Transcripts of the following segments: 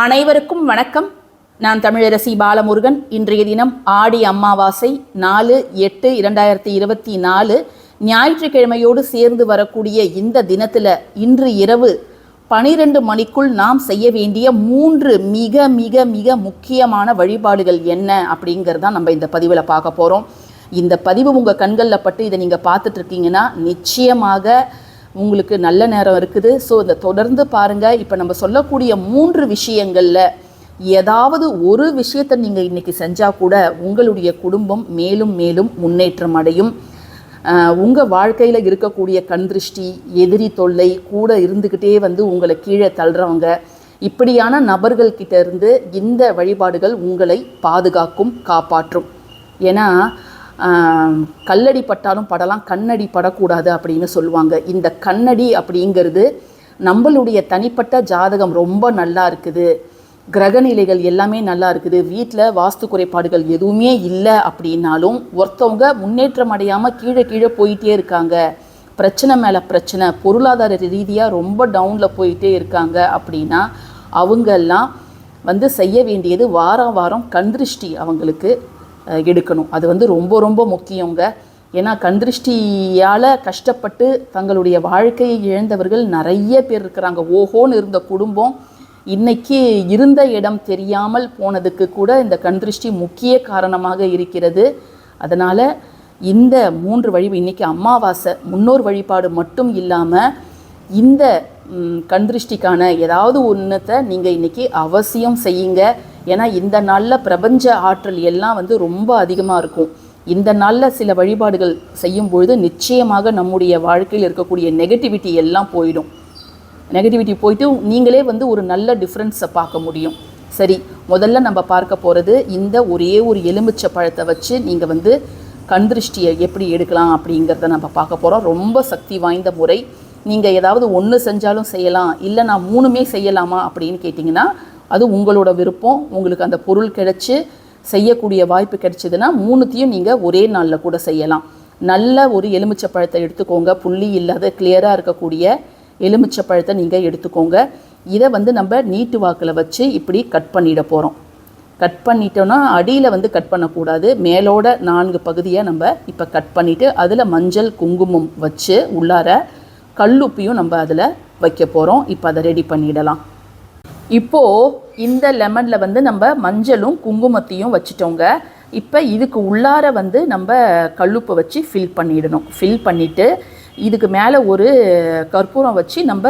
அனைவருக்கும் வணக்கம். நான் தமிழரசி பாலமுருகன். இன்றைய தினம் ஆடி அமாவாசை நாலு எட்டு இரண்டாயிரத்தி இருபத்தி நாலு. ஞாயிற்றுக்கிழமையோடு சேர்ந்து வரக்கூடிய இந்த தினத்தில் இன்று இரவு பனிரெண்டு மணிக்குள் நாம் செய்ய வேண்டிய மூன்று மிக மிக மிக முக்கியமான வழிபாடுகள் என்ன அப்படிங்கிறதான் நம்ம இந்த பதிவில் பார்க்க போகிறோம் இந்த பதிவு உங்கள் கண்களில் பட்டு இதை நீங்கள் பார்த்துட்ருக்கீங்கன்னா நிச்சயமாக உங்களுக்கு நல்ல நேரம் இருக்குது. ஸோ இதை தொடர்ந்து பாருங்கள் இப்போ நம்ம சொல்லக்கூடிய மூன்று விஷயங்களில் ஏதாவது ஒரு விஷயத்தை நீங்கள் இன்றைக்கி செஞ்சால் கூட உங்களுடைய குடும்பம் மேலும் மேலும் முன்னேற்றம் அடையும். உங்கள் வாழ்க்கையில் இருக்கக்கூடிய கண் திருஷ்டி எதிரி தொல்லை கூட இருந்துக்கிட்டே வந்து உங்களை கீழே தள்ளுறவங்க இப்படியான நபர்கள்கிட்ட இருந்து இந்த வழிபாடுகள் உங்களை பாதுகாக்கும் காப்பாற்றும். ஏன்னா கல்லடி பட்டாலும் படலாம் கண்ணடி படக்கூடாது அப்படின்னு சொல்லுவாங்க. இந்த கண்ணடி அப்படிங்கிறது நம்மளுடைய தனிப்பட்ட ஜாதகம் ரொம்ப நல்லா இருக்குது. கிரகநிலைகள் எல்லாமே நல்லா இருக்குது. வீட்டில் வாஸ்து குறைபாடுகள் எதுவுமே இல்லை அப்படின்னாலும் ஒருத்தவங்க முன்னேற்றம் அடையாமல் கீழே கீழே போயிட்டே இருக்காங்க. பிரச்சனை மேலே பிரச்சனை பொருளாதார ரீதியாக ரொம்ப டவுனில் போயிட்டே இருக்காங்க அப்படின்னா அவங்கெல்லாம் வந்து செய்ய வேண்டியது வாரம் வாரம் கண்திருஷ்டி அவங்களுக்கு. எடுக்கணும். அது வந்து ரொம்ப ரொம்ப முக்கியங்க. ஏன்னா கண்திருஷ்டியால் கஷ்டப்பட்டு தங்களுடைய வாழ்க்கையை இழந்தவர்கள் நிறைய பேர் இருக்கிறாங்க. ஓஹோன்னு இருந்த குடும்பம் இன்னைக்கு இருந்த இடம் தெரியாமல் போனதுக்கு கூட இந்த கண்திருஷ்டி முக்கிய காரணமாக இருக்கிறது. அதனால் இந்த மூன்று வழி இன்றைக்கி அமாவாசை முன்னோர் வழிபாடு மட்டும் இல்லாமல் இந்த கண்திருஷ்டிக்கான ஏதாவது ஒன்றத்தை நீங்கள் இன்றைக்கி அவசியம் செய்யுங்க. ஏன்னா இந்த நாளில் பிரபஞ்ச ஆற்றல் எல்லாம் வந்து ரொம்ப அதிகமாக இருக்கும். இந்த நாளில் சில வழிபாடுகள் செய்யும் பொழுது நிச்சயமாக நம்முடைய வாழ்க்கையில் இருக்கக்கூடிய நெகட்டிவிட்டி எல்லாம் போயிடும். நெகட்டிவிட்டி போயிட்டு நீங்களே வந்து ஒரு நல்ல டிஃப்ரென்ஸை பார்க்க முடியும். சரி முதல்ல நம்ம பார்க்க போகிறது இந்த ஒரே ஒரு எலுமிச்சை பழத்தை வச்சு நீங்கள் வந்து கண் திருஷ்டியை எப்படி எடுக்கலாம் அப்படிங்கிறத நம்ம பார்க்க போகிறோம் ரொம்ப சக்தி வாய்ந்த முறை. நீங்கள் ஏதாவது ஒன்று செஞ்சாலும் செய்யலாம் இல்லை நான் மூணுமே செய்யலாமா அப்படின்னு கேட்டிங்கன்னா அது உங்களோட விருப்பம். உங்களுக்கு அந்த பொருள் கிடைச்சி செய்யக்கூடிய வாய்ப்பு கிடைச்சதுன்னா மூணுத்தையும் நீங்கள் ஒரே நாளில் கூட செய்யலாம். நல்ல ஒரு எலுமிச்சை பழத்தை எடுத்துக்கோங்க. புள்ளி இல்லாத கிளியராக இருக்கக்கூடிய எலுமிச்சை பழத்தை நீங்கள் எடுத்துக்கோங்க. இதை வந்து நம்ம நீட்டு வாக்கில் வச்சு இப்படி கட் பண்ணிட போகிறோம் கட் பண்ணிட்டோன்னா அடியில் வந்து கட் பண்ணக்கூடாது. மேலோட நான்கு பகுதியை நம்ம இப்போ கட் பண்ணிவிட்டு அதில் மஞ்சள் குங்குமம் வச்சு உள்ளார கல்லுப்பியும் நம்ம அதில் வைக்க போகிறோம் இப்போ அதை ரெடி பண்ணிடலாம். இப்போது இந்த லெமனில் வந்து நம்ம மஞ்சளும் குங்குமத்தையும் வச்சுட்டோங்க. இப்போ இதுக்கு உள்ளார வந்து நம்ம கல்லுப்பை வச்சு ஃபில் பண்ணிடணும். ஃபில் பண்ணிவிட்டு இதுக்கு மேலே ஒரு கற்பூரம் வச்சு நம்ம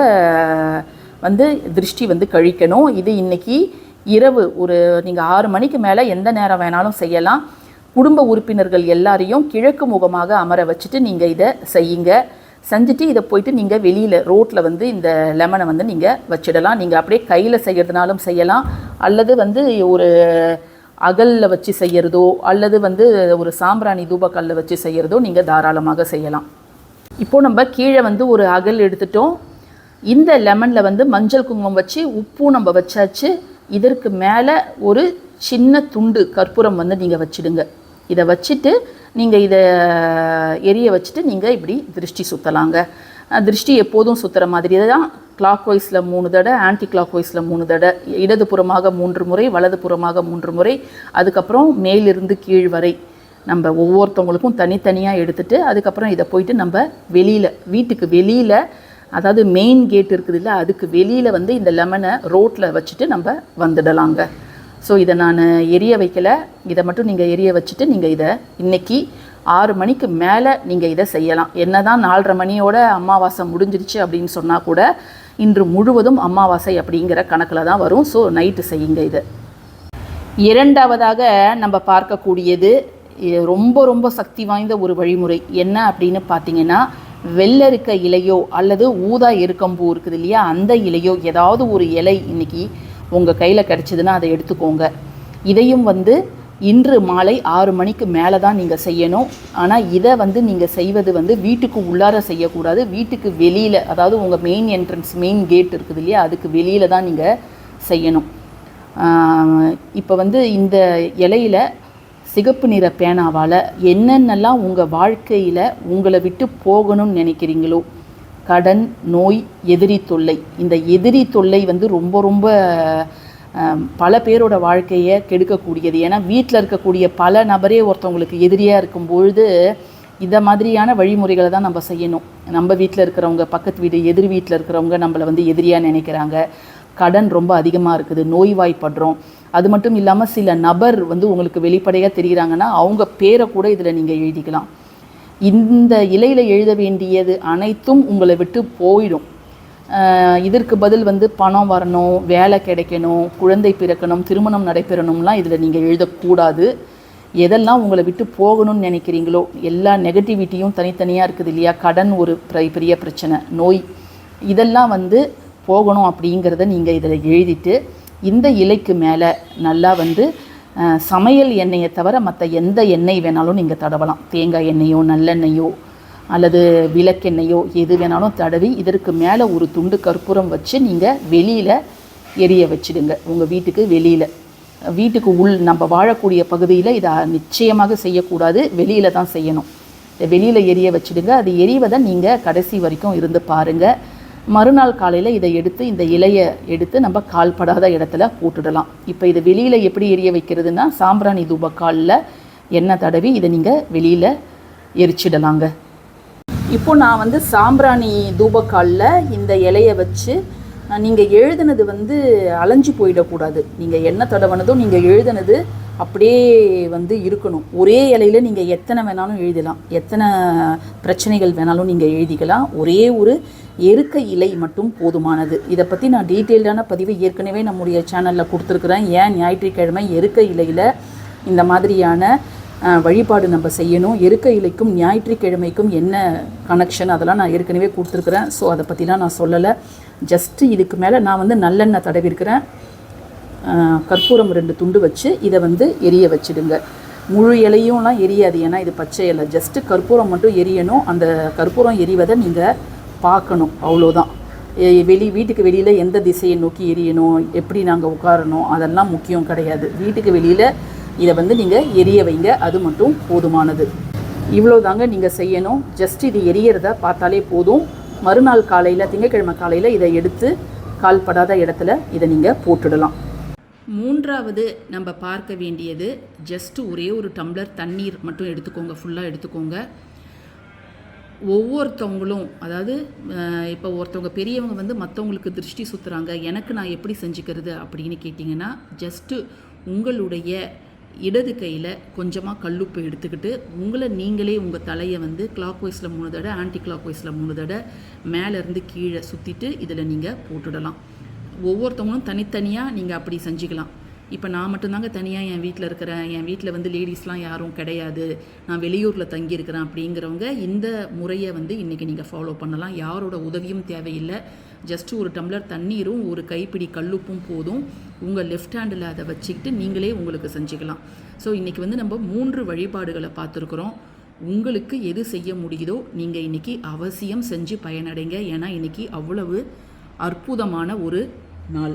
வந்து திருஷ்டி வந்து கழிக்கணும். இது இன்றைக்கி இரவு ஒரு நீங்கள் ஆறு மணிக்கு மேலே எந்த நேரம் வேணாலும் செய்யலாம். குடும்ப உறுப்பினர்கள் எல்லாரையும் கிழக்கு முகமாக அமர வச்சுட்டு நீங்கள் இதை செய்யுங்க. செஞ்சுட்டு இதை போயிட்டு நீங்கள் வெளியில் ரோட்டில் வந்து இந்த லெமனை வந்து நீங்கள் வச்சிடலாம். நீங்கள் அப்படியே கையில் செய்கிறதுனாலும் செய்யலாம். அல்லது வந்து ஒரு அகலில் வச்சு செய்கிறதோ அல்லது வந்து ஒரு சாம்பிராணி தூபக்கல்லில் வச்சு செய்கிறதோ நீங்கள் தாராளமாக செய்யலாம். இப்போது நம்ம கீழே வந்து ஒரு அகல் எடுத்துட்டோம். இந்த லெமனில் வந்து மஞ்சள் குங்குமம் வச்சு உப்பும் நம்ம வச்சாச்சு. இதற்கு மேலே ஒரு சின்ன துண்டு கற்பூரம் வந்து நீங்கள் வச்சிடுங்க. இதை வச்சுட்டு நீங்கள் இதை எரிய வச்சுட்டு நீங்கள் இப்படி திருஷ்டி சுற்றலாங்க திருஷ்டி எப்போதும் சுற்றுற மாதிரி. தான் கிளாக் வைஸில் மூணு தடவை ஆன்டி கிளாக் வைஸில் மூணு தடவை இடதுபுறமாக மூன்று முறை வலதுபுறமாக மூன்று முறை அதுக்கப்புறம் மேலிருந்து கீழ் வரை நம்ம ஒவ்வொருத்தவங்களுக்கும் தனித்தனியாக எடுத்துகிட்டு அதுக்கப்புறம் இதை போயிட்டு நம்ம வெளியில் வீட்டுக்கு வெளியில் அதாவது மெயின் கேட் இருக்குது இல்லை அதுக்கு வெளியில் வந்து இந்த லெமனை ரோட்டில் வச்சுட்டு நம்ம வந்துடலாங்க. ஸோ இதை நான் எரிய வைக்கலை. இதை மட்டும் நீங்கள் எரிய வச்சுட்டு நீங்கள் இதை இன்னைக்கு ஆறு மணிக்கு மேலே நீங்கள் இதை செய்யலாம். என்ன தான் நாலரை மணியோட அமாவாசை முடிஞ்சிருச்சு அப்படின்னு சொன்னால் கூட இன்று முழுவதும் அமாவாசை அப்படிங்கிற கணக்கில் தான் வரும். ஸோ நைட்டு செய்யுங்க இதை. இரண்டாவதாக நம்ம பார்க்கக்கூடியது ரொம்ப ரொம்ப சக்தி வாய்ந்த ஒரு வழிமுறை. என்ன அப்படின்னு பார்த்தீங்கன்னா வெள்ளரிக்க இலையோ அல்லது ஊதா எருக்கம்பூ இருக்குது இல்லையா? அந்த இலையோ ஏதாவது ஒரு இலை இன்னைக்கு உங்கள் கையில் கிடச்சிதுன்னா அதை எடுத்துக்கோங்க. இதையும் வந்து இன்று மாலை ஆறு மணிக்கு மேலே தான் நீங்கள் செய்யணும். ஆனால் இதை வந்து நீங்கள் செய்வது வந்து வீட்டுக்கு உள்ளார செய்யக்கூடாது. வீட்டுக்கு வெளியில் அதாவது உங்கள் மெயின் என்ட்ரன்ஸ் மெயின் கேட் இருக்குது இல்லையா? அதுக்கு வெளியில் தான் நீங்கள் செய்யணும். இப்போ வந்து இந்த இலையில சிகப்பு நிற பேனாவால் என்னென்னலாம் உங்கள் வாழ்க்கையில் உங்களை விட்டு போகணும்னு நினைக்கிறீங்களோ கடன் நோய் எதிரி தொல்லை. இந்த எதிரி தொல்லை வந்து ரொம்ப ரொம்ப பல பேரோட வாழ்க்கையை கெடுக்கக்கூடியது. ஏன்னா வீட்டில் இருக்கக்கூடிய பல நபரே ஒருத்தவங்களுக்கு எதிரியாக இருக்கும் பொழுது இந்த மாதிரியான வழிமுறைகளை தான் நம்ம செய்யணும். நம்ம வீட்டில் இருக்கிறவங்க பக்கத்து வீடு எதிர் வீட்டில் இருக்கிறவங்க நம்மளை வந்து எதிரியாக நினைக்கிறாங்க. கடன் ரொம்ப அதிகமாக இருக்குது நோய்வாய்ப்படுறோம். அது மட்டும் இல்லாமல் சில நபர் வந்து உங்களுக்கு வெளிப்படையாக தெரிகிறாங்கன்னா அவங்க பேரை கூட இதில் நீங்கள் எழுதிக்கலாம். இந்த இலையில் எழுத வேண்டியது அனைத்தும் உங்களை விட்டு போயிடும். இதற்கு பதில் வந்து பணம் வரணும் வேலை கிடைக்கணும் குழந்தை பிறக்கணும் திருமணம் நடைபெறணும்லாம் இதில் நீங்கள் எழுதக்கூடாது. எதெல்லாம் உங்களை விட்டு போகணும்னு நினைக்கிறீங்களோ எல்லா நெகட்டிவிட்டியும் தனித்தனியாக இருக்குது இல்லையா? கடன் ஒரு பெரிய பிரச்சனை நோய். இதெல்லாம் வந்து போகணும் அப்படிங்கிறத நீங்கள் இதில் எழுதிட்டு இந்த இலைக்கு மேலே நல்லா வந்து சமையல் எண்ணெயை தவிர மற்ற எந்த எண்ணெய் வேணாலும் நீங்கள் தடவலாம். தேங்காய் எண்ணெயோ நல்லெண்ணெயோ அல்லது விளக்கெண்ணெயோ எது வேணாலும் தடவி இதற்கு மேலே ஒரு துண்டு கற்பூரம் வச்சு நீங்கள் வெளியில் எரிய வச்சுடுங்க. உங்கள் வீட்டுக்கு வெளியில். வீட்டுக்கு உள் நம்ம வாழக்கூடிய பகுதியில் இதை நிச்சயமாக செய்யக்கூடாது. வெளியில் தான் செய்யணும். இதை வெளியில் எரிய வச்சுடுங்க. அது எரிவதை நீங்கள் கடைசி வரைக்கும் இருந்து பாருங்கள் மறுநாள் காலையில் இதை எடுத்து இந்த இலையை எடுத்து நம்ம கால்படாத இடத்துல போட்டுடலாம். இப்போ இதை வெளியில் எப்படி எரிய வைக்கிறதுனா சாம்பிராணி தூபக்காலில் எண்ணெய் தடவி இதை நீங்கள் வெளியில் எரிச்சிடலாங்க. இப்போ நான் வந்து சாம்பிராணி தூபக்காலில் இந்த இலையை வச்சு நீங்கள் எழுதுனது வந்து அலைஞ்சு போயிடக்கூடாது. நீங்கள் என்ன தடவனதும் நீங்கள் எழுதுனது அப்படியே வந்து இருக்கணும். ஒரே இலையில நீங்கள் எத்தனை வேணாலும் எழுதலாம். எத்தனை பிரச்சனைகள் வேணாலும் நீங்கள் எழுதிக்கலாம். ஒரே ஒரு எருக்க இலை மட்டும் போதுமானது. இதை பற்றி நான் டீட்டெயில்டான பதிவு ஏற்கனவே நம்முடைய சேனலில் கொடுத்துருக்குறேன். ஏன் ஞாயிற்றுக்கிழமை எருக்க இலையில் இந்த மாதிரியான வழிபாடு நம்ம செய்யணும்? எருக்க இலைக்கும் ஞாயிற்றுக்கிழமைக்கும் என்ன கனெக்ஷன் அதெல்லாம் நான் ஏற்கனவே கொடுத்துருக்குறேன். ஸோ அதை பற்றிலாம் நான் சொல்லலை. ஜஸ்ட்டு இதுக்கு மேலே நான் வந்து நல்லெண்ணெய் தடவிருக்கிறேன். கற்பூரம் ரெண்டு துண்டு வச்சு இதை வந்து எரிய வச்சுடுங்க. முழு இலையும்லாம் எரியாது. ஏன்னா இது பச்சை இலை. ஜஸ்ட்டு கற்பூரம் மட்டும் எரியணும். அந்த கற்பூரம் எரிவதை நீங்கள் பார்க்கணும் அவ்வளோதான் வெளி வீட்டுக்கு வெளியில் எந்த திசையை நோக்கி எரியணும் எப்படி நாங்கள் உட்காரணும் அதெல்லாம் முக்கியம் கிடையாது. வீட்டுக்கு வெளியில் இதை வந்து நீங்கள் எரிய வைங்க அது மட்டும் போதுமானது. இவ்வளோ தாங்க நீங்கள் செய்யணும். ஜஸ்ட் இது எரியறத பார்த்தாலே போதும். மறுநாள் காலையில் திங்கக்கிழமை காலையில் இதை எடுத்து கால்படாத இடத்துல இதை நீங்கள் போட்டுடலாம். மூன்றாவது நம்ம பார்க்க வேண்டியது ஜஸ்ட் ஒரே ஒரு டம்ளர் தண்ணீர் மட்டும் எடுத்துக்கோங்க ஃபுல்லாக எடுத்துக்கோங்க. ஒவ்வொருத்தவங்களும் அதாவது இப்போ ஒருத்தவங்க பெரியவங்க வந்து மற்றவங்களுக்கு திருஷ்டி சுற்றுறாங்க எனக்கு நான் எப்படி செஞ்சுக்கிறது அப்படின்னு கேட்டிங்கன்னா ஜஸ்ட்டு உங்களுடைய இடது கையில் கொஞ்சமாக கல்லுப்பு எடுத்துக்கிட்டு உங்களை நீங்களே உங்கள் தலையை வந்து கிளாக் வைஸில் மூணு தடவை ஆன்டி கிளாக் வைஸில் மூணு தடவை மேலேருந்து கீழே சுற்றிட்டு இதில் நீங்கள் போட்டுடலாம். ஒவ்வொருத்தவங்களும் தனித்தனியாக நீங்கள் அப்படி செஞ்சுக்கலாம். இப்போ நான் மட்டும்தாங்க தனியாக என் வீட்டில் இருக்கிறேன். என் வீட்டில் வந்து லேடிஸ்லாம் யாரும் கிடையாது. நான் வெளியூரில் தங்கியிருக்கிறேன் அப்படிங்கிறவங்க இந்த முறையை வந்து இன்றைக்கி நீங்கள் ஃபாலோ பண்ணலாம். யாரோட உதவியும் தேவையில்லை. ஜஸ்ட் ஒரு டம்ளர் தண்ணீரும் ஒரு கைப்பிடி கல்லுப்பும் போதும். உங்கள் லெஃப்ட் ஹேண்டில் அதை வச்சுக்கிட்டு நீங்களே உங்களுக்கு செஞ்சுக்கலாம். ஸோ இன்றைக்கி வந்து நம்ம மூன்று வழிபாடுகளை பார்த்துருக்குறோம். உங்களுக்கு எது செய்ய முடியுதோ நீங்கள் இன்றைக்கி அவசியம் செஞ்சு பயனடைங்க. ஏன்னா இன்றைக்கி அவ்வளவு அற்புதமான ஒரு நாள்.